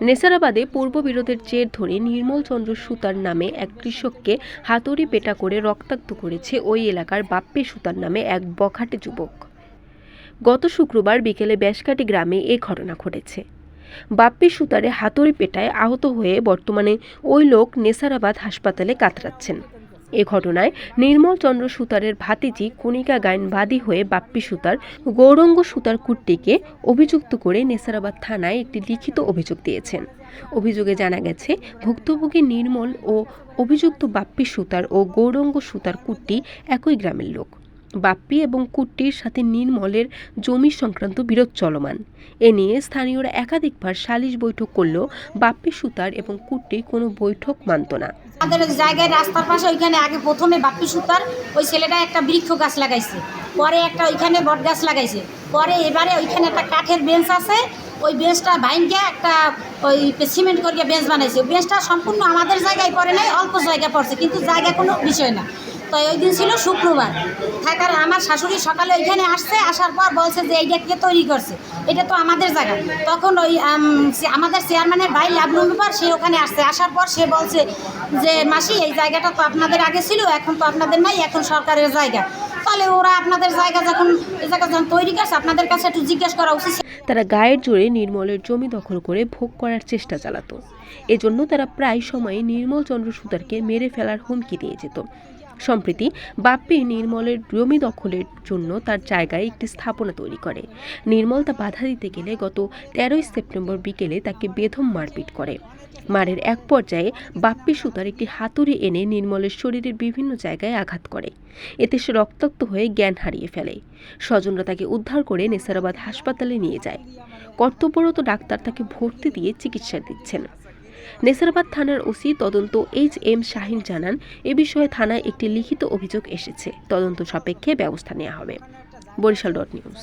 নেসারাবাদে পূর্ববিরোধের জের ধরে নির্মল চন্দ্র সুতার নামে এক কৃষককে হাতুড়ি পেটা করে রক্তাক্ত করেছে ওই এলাকার বাপ্পে সুতার নামে এক বখাটে যুবক। গত শুক্রবার বিকেলে বেশকাটি গ্রামে এ ঘটনা ঘটেছে। বাপ্পি সুতারে হাতুড়ি পেটায় আহত হয়ে বর্তমানে ওই লোক নেসারাবাদ হাসপাতালে কাতরাচ্ছেন। এ ঘটনায় নির্মল চন্দ্র সুতারের ভাতিজি কণিকা গায়ন বাদী হয়ে বাপ্পি সুতার গৌরঙ্গ সুতার কুট্টিকে অভিযুক্ত করে নেসারাবাদ থানায় একটি লিখিত অভিযোগ দিয়েছেন। অভিযোগে জানা গেছে, ভুক্তভোগী নির্মল ও অভিযুক্ত বাপ্পি সুতার ও গৌরঙ্গ সুতার কুট্টি একই গ্রামের লোক। বাপ্পি এবং কুট্টির সাথে নির্মলের জমি সংক্রান্ত বিরোধ চলমান। এ নিয়ে স্থানীয়রা একাধিকবার সালিশ বৈঠক করলেও বাপ্পি সুতার এবং কুট্টি কোনো বৈঠক মানত না। আমাদের জায়গায় রাস্তার পাশে ওইখানে আগে প্রথমে বাপ্পি সুতার ওই ছেলেটা একটা বৃক্ষ গাছ লাগাইছে, পরে একটা ওইখানে বট গাছ লাগাইছে, পরে এবারে ওইখানে একটা কাঠের বেঞ্চ আছে, ওই বেঞ্চটা ভাইনকে একটা ওই সিমেন্ট করিয়ে বেঞ্চ বানাইছে। বেঞ্চটা সম্পূর্ণ আমাদের জায়গায় পড়ে নাই, অল্প জায়গায় পড়ছে, কিন্তু জায়গা কোনো বিষয় না। তো ওই দিন ছিল শুক্রবার। থাকার আমার শাশুড়ি সকালে ওইখানে আসছে, আসার পর বলছে যে এইটা কে তৈরি করছে? এটা তো আমাদের জায়গা। তখন ওই আমাদের চেয়ারম্যানের ভাই লাভলু ব্যাপার সে ওখানে আসছে। আসার পর সে বলছে যে, মাসি, এই জায়গাটা তো আপনাদের আগে ছিল, এখন তো আপনাদের নাই, এখন সরকারের জায়গা। তাহলে ওরা আপনাদের জায়গা যখন এই জায়গা যখন তৈরি করছে, আপনাদের কাছে একটু জিজ্ঞেস করা উচিত তারা গায়ের জোরে নির্মলের জমি দখল করে ভোগ করার চেষ্টা চালাতো। এজন্য তারা প্রায় সময় নির্মল চন্দ্র সুতারকে মেরে ফেলার হুমকি দিয়ে যেত। সম্প্রতি বাপ্পি নির্মলের জমি দখলের জন্য তার জায়গায় একটি স্থাপনা তৈরি করে। নির্মল তা বাধা দিতে গেলে গত তেরোই সেপ্টেম্বর বিকেলে তাকে বেধম মারপিট করে। মারের এক পর্যায়ে বাপ্পি সুতার একটি হাতুড়ি এনে নির্মলের শরীরের বিভিন্ন জায়গায় আঘাত করে। এতে সে রক্তাক্ত হয়ে জ্ঞান হারিয়ে ফেলে। স্বজনরা তাকে উদ্ধার করে নেসারাবাদ হাসপাতালে নিয়ে যায়। কর্তব্যরত ডাক্তার তাকে ভর্তি দিয়ে চিকিৎসা দিচ্ছেন। নেসারাবাদ থানার ওসি তদন্ত এইচ এম শাহিন জানান, এ বিষয়ে থানায় একটি লিখিত অভিযোগ এসেছে। তদন্ত সাপেক্ষে ব্যবস্থা নেওয়া হবে। Barishal dot news.